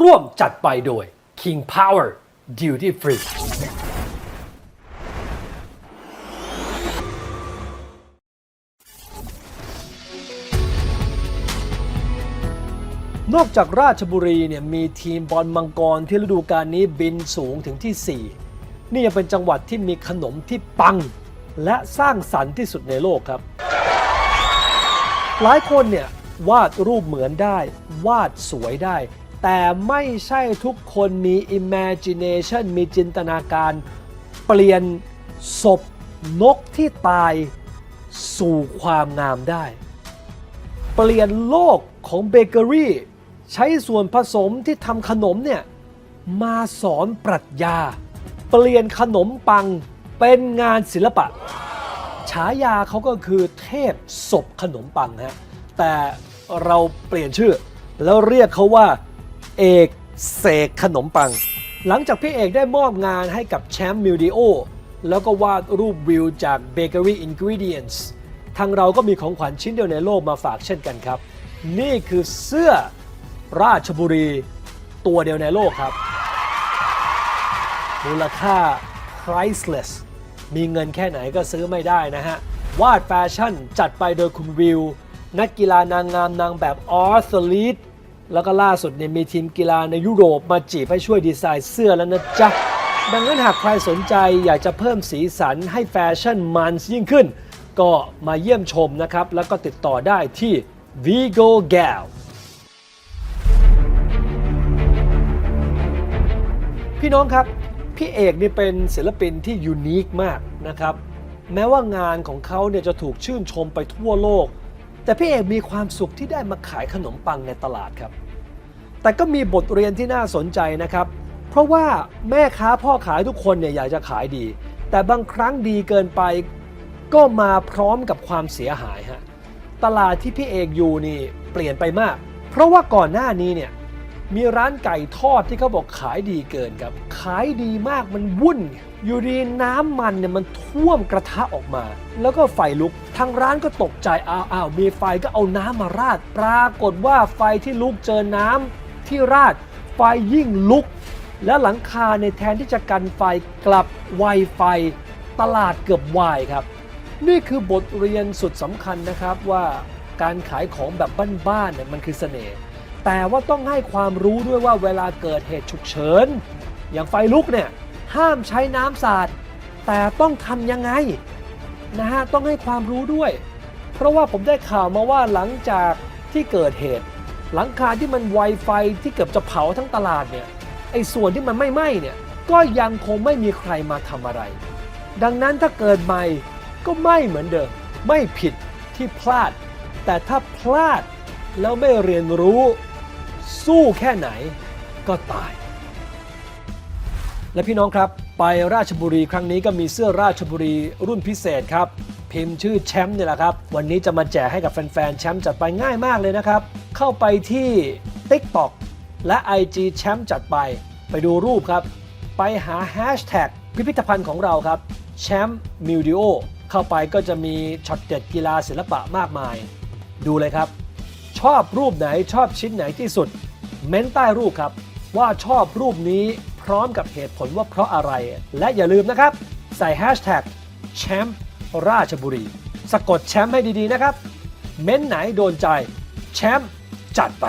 ร่วมจัดไปโดย King Power Duty Free นอกจากราชบุรีเนี่ยมีทีมบอลมังกรที่ฤดูกาลนี้บินสูงถึงที่ 4 นี่ยังเป็นจังหวัดที่มีขนมที่ปัง และสร้างสรรค์ที่สุดในโลกครับ หลายคนเนี่ยวาดรูปเหมือนได้ วาดสวยได้ แต่ไม่ใช่ทุกคนมี imagination มีจินตนาการ เปลี่ยนศพนกที่ตายสู่ความงามได้ เปลี่ยนโลกของเบเกอรี่ ใช้ส่วนผสมที่ทำขนมเนี่ย มาสอนปรัชญา เปลี่ยนขนมปังเป็นงานศิลปะ ฉายาเขาก็คือเทพศพขนมปังฮะแต่เราเปลี่ยนชื่อ แล้วเรียกเขาว่า เอกเสกขนมปัง หลังจากพี่เอกได้มอบงานให้กับแชมป์มิวดิโอแล้วก็วาดรูปวิวจาก Bakery Ingredients ทางเราก็มีของขวัญชิ้นเดียวในโลกมาฝากเช่นกันครับ นี่คือเสื้อราชบุรีตัวเดียวในโลกครับ มูลค่า priceless มีเงินแค่ไหนก็ซื้อไม่ได้นะฮะ วาดแฟชั่นจัดไปโดยคุณวิว นักกีฬานางงามนางแบบออสลีดแล้วก็ล่าสุดเนี่ยมีทีมกีฬาในยุโรปมาจีบให้ช่วยดีไซน์เสื้อแล้วนะจ๊ะ ดังนั้นหากใครสนใจอยากจะเพิ่มสีสันให้แฟชั่นมันยิ่งขึ้น ก็มาเยี่ยมชมนะครับ แล้วก็ติดต่อได้ที่ Vigo Gal พี่น้องครับ พี่เอกนี่เป็นศิลปินที่ยูนิคมากนะครับ แม้ว่างานของเขาเนี่ยจะถูกชื่นชมไปทั่วโลก แต่พี่เอกมีความสุขที่ได้มาขายขนมปังในตลาดครับ แต่ก็มีบทเรียนที่น่าสนใจนะครับ เพราะว่าแม่ค้าพ่อขายทุกคนเนี่ยอยากจะขายดี แต่บางครั้งดีเกินไป ก็มาพร้อมกับความเสียหายฮะตลาดที่พี่เอกอยู่นี่เปลี่ยนไปมาก เพราะว่าก่อนหน้านี้เนี่ยมีร้านไก่ทอดที่เขาบอกขายดีเกินครับายดีมากมันวุ่น อยู่ดีน้ำมันเนี่ยมันท่วมกระทะออกมา แล้วก็ไฟลุก ทางร้านก็ตกใจอ้าวอ้าวมีไฟก็เอาน้ำมาราด ปรากฏว่าไฟที่ลุกเจอน้ำที่ราด ไฟยิ่งลุก และหลังคาในแทนที่จะกันไฟกลับไวไฟ ตลาดเกือบวายครับ นี่คือบทเรียนสุดสำคัญนะครับว่าการขายของแบบบ้านๆเนี่ยมันคือเสน่ห์แต่ว่าต้องให้ความรู้ด้วยว่าเวลาเกิดเหตุฉุกเฉิน อย่างไฟลุกเนี่ยห้ามใช้น้ำสาดแต่ต้องทำยังไงนะฮะต้องให้ความรู้ด้วย เพราะว่าผมได้ข่าวมาว่าหลังจากที่เกิดเหตุ หลังคาที่มันไวไฟที่เกือบจะเผาทั้งตลาดเนี่ยไอ้ส่วนที่มันไม่ไหม้เนี่ยก็ยังคงไม่มีใครมาทำอะไร ดังนั้นถ้าเกิดใหม่ก็ไม่เหมือนเดิมไม่ผิดที่พลาด แต่ถ้าพลาดแล้วไม่เรียนรู้ สู้แค่ไหนก็ตาย และพี่น้องครับ ไปราชบุรีครั้งนี้ก็มีเสื้อราชบุรีรุ่นพิเศษครับ พิมพ์ชื่อแชมป์เนี่ยแหละครับ วันนี้จะมาแจกให้กับแฟนๆแชมป์จัดไปง่ายมากเลยนะครับ เข้าไปที่ TikTok และ IG แชมป์จัดไป ไปดูรูปครับ ไปหาแฮชแท็กพิพิธภัณฑ์ของเราครับแชมป์มิวดิโอเข้าไปก็จะมีช็อตเด็ดกีฬาศิลปะมากมาย ดูเลยครับ ชอบรูปไหนชอบชิ้นไหนที่สุด เม้นใต้รูปครับ ว่าชอบรูปนี้ พร้อมกับเหตุผลว่าเพราะอะไร และอย่าลืมนะครับ ใส่แฮชแท็กแชมป์ราชบุรี สะกดแชมป์ให้ดีๆนะครับ เม้นไหนโดนใจ แชมป์จัดไป